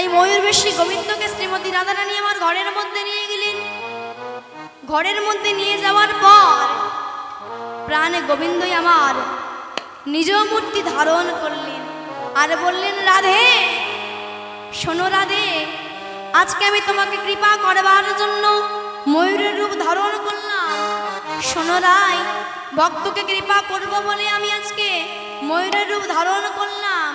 তাই ময়ূর বেশি গোবিন্দকে শ্রীমতী রাধারানী আমার ঘরের মধ্যে নিয়ে গেলেন। ঘরের মধ্যে নিয়ে যাওয়ার পর প্রাণে গোবিন্দই আমার নিজ মূর্তি ধারণ করলেন। আর বললেন, রাধে, শোনো রাধে, আজকে আমি তোমাকে কৃপা করবার জন্য ময়ূরের রূপ ধারণ করলাম। শোনো রায় ভক্তকে কৃপা করব বলে আমি আজকে ময়ূরের রূপ ধারণ করলাম।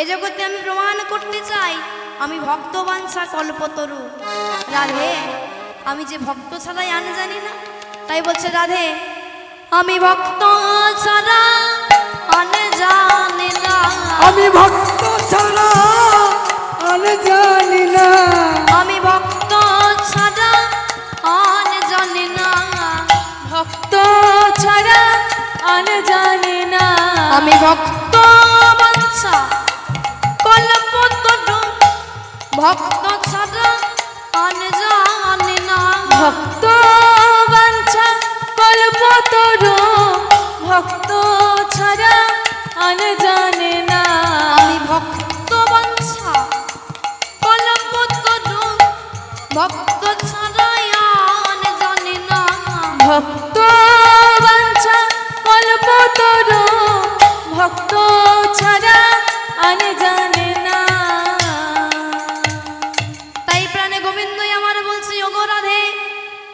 এ জগতে আমি প্রমাণ করতে চাই আমি ভক্ত বাঞ্ছা কল্পতরু। রাধে আমি যে ভক্ত ছাড়াই আন জানি না। তাই বলছে রাধে আমি ভক্ত ছাড়া আন জানি না। আমি ভক্ত ছাড়া আর জানি না। আমি ভক্ত ছাড়া আন জানি না। ভক্ত ছাড়া আন জানি না। আমি ভক্ত ভক্ত ছাড়া ভক্ত বাঞ্ছা কল্পতরু ভক্ত ছাড়া আন জানে না আমি ভক্ত বাঞ্ছা কল্পতরু ভক্ত ছাড়া আন জানি না ভক্ত বাঞ্ছা ভক্ত ছাড়া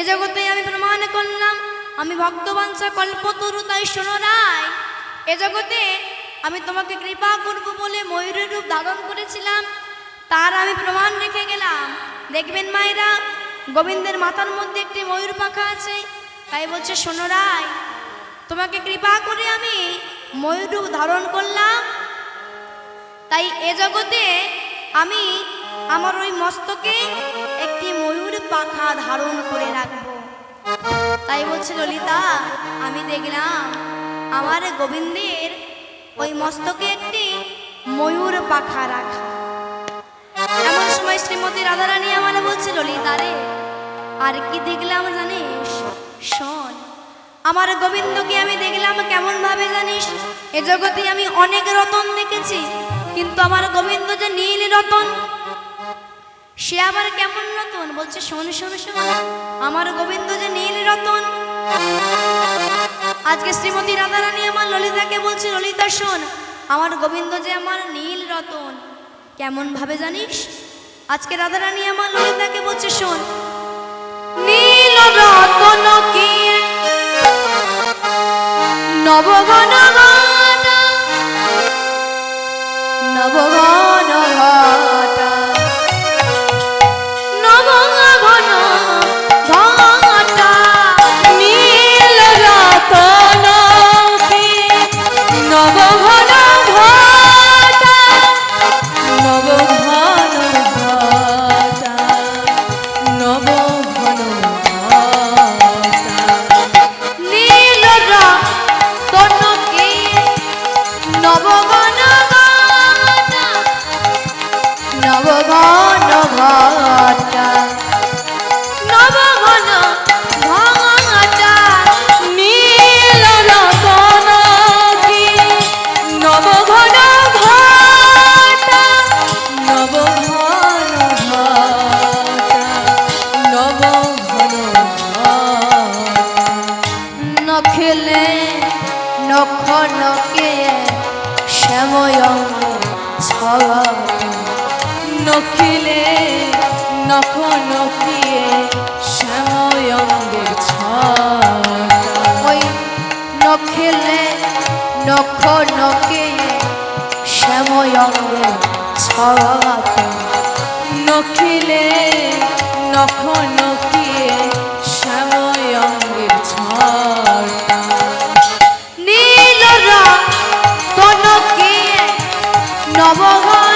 এ জগতে আমি প্রমাণ করলাম, আমি ভক্তবাঞ্ছা কল্পতরু, তাই শোনো রায় এ জগতে আমি তোমাকে কৃপা করব বলে ময়ূরের রূপ ধারণ করেছিলাম, তার আমি প্রমাণ রেখে গেলাম। দেখবেন মায়েরা, গোবিন্দের মাথার মধ্যে একটি ময়ূর পাখা আছে, তাই বলছে, শোনো রায়, তোমাকে কৃপা করে আমি ময়ূর রূপ ধারণ করলাম। তাই এ জগতে আমি আমার ওই মস্তকে একটি ময়ূর পাখা ধারণ করে রাখব। তাই বলছে ললিতা, আমি দেখলাম আমার গোবিন্দের ওই মস্তকে একটি ময়ূর পাখা রাখা। এমন সময় শ্রীমতী রাধারানী আমার বলছে ললিতা রে, আর কি দেখলাম জানিস? শোন, আমার গোবিন্দকে আমি দেখলাম কেমন ভাবে জানিস? এ জগতে আমি অনেক রতন দেখেছি, কিন্তু আমার গোবিন্দ যে নীল রতন সে আবার কেমন রতন? বলছে, শোন শোন শোন আমার গোবিন্দ যে নীল রতন। আজকে শ্রীমতী রাধারানী আমার ললিতাকে বলছে, ললিতা, শোন, আমার গোবিন্দ যে আমার নীল রতন। কেমন ভাবে জানিস? আজকে রাধারানী আমার ললিতাকে বলছে, শোন, নীল রতন কি? নবগণ নখ নখিয়ে শ্যাময়ঙ্গের ছটা ওই নখেলে নখ নকে শ্যাময়ঙ্গ ছবা নখিলে নখ নখিয়ে শ্যাময়ঙ্গের ছটা নীল রং তনকে নবঘন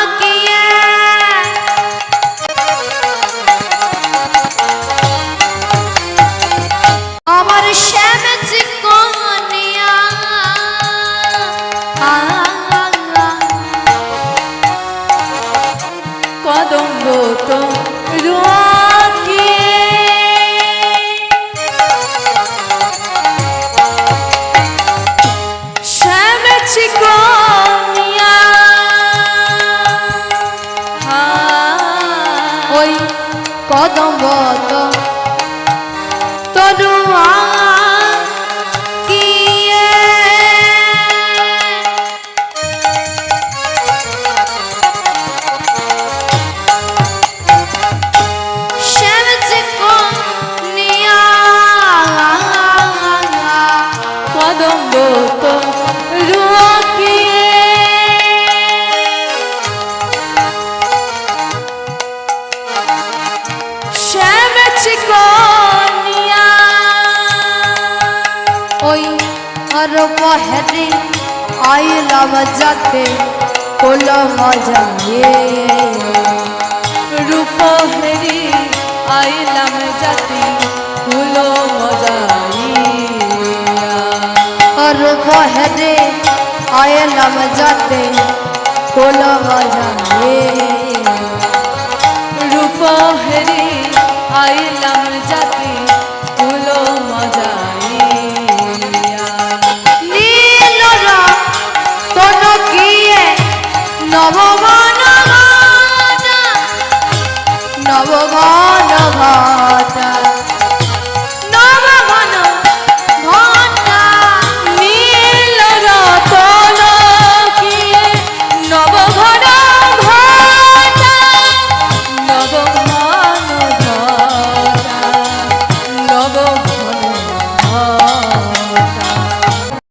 চিকনিয়া ওই আর পহরে আইলাম যাতে কোল মজায়ে রূপহেরি আইলাম জাতি ফুলো মজাইয়া আর পহরে আইলাম যাতে কোল মজায়ে নবগণ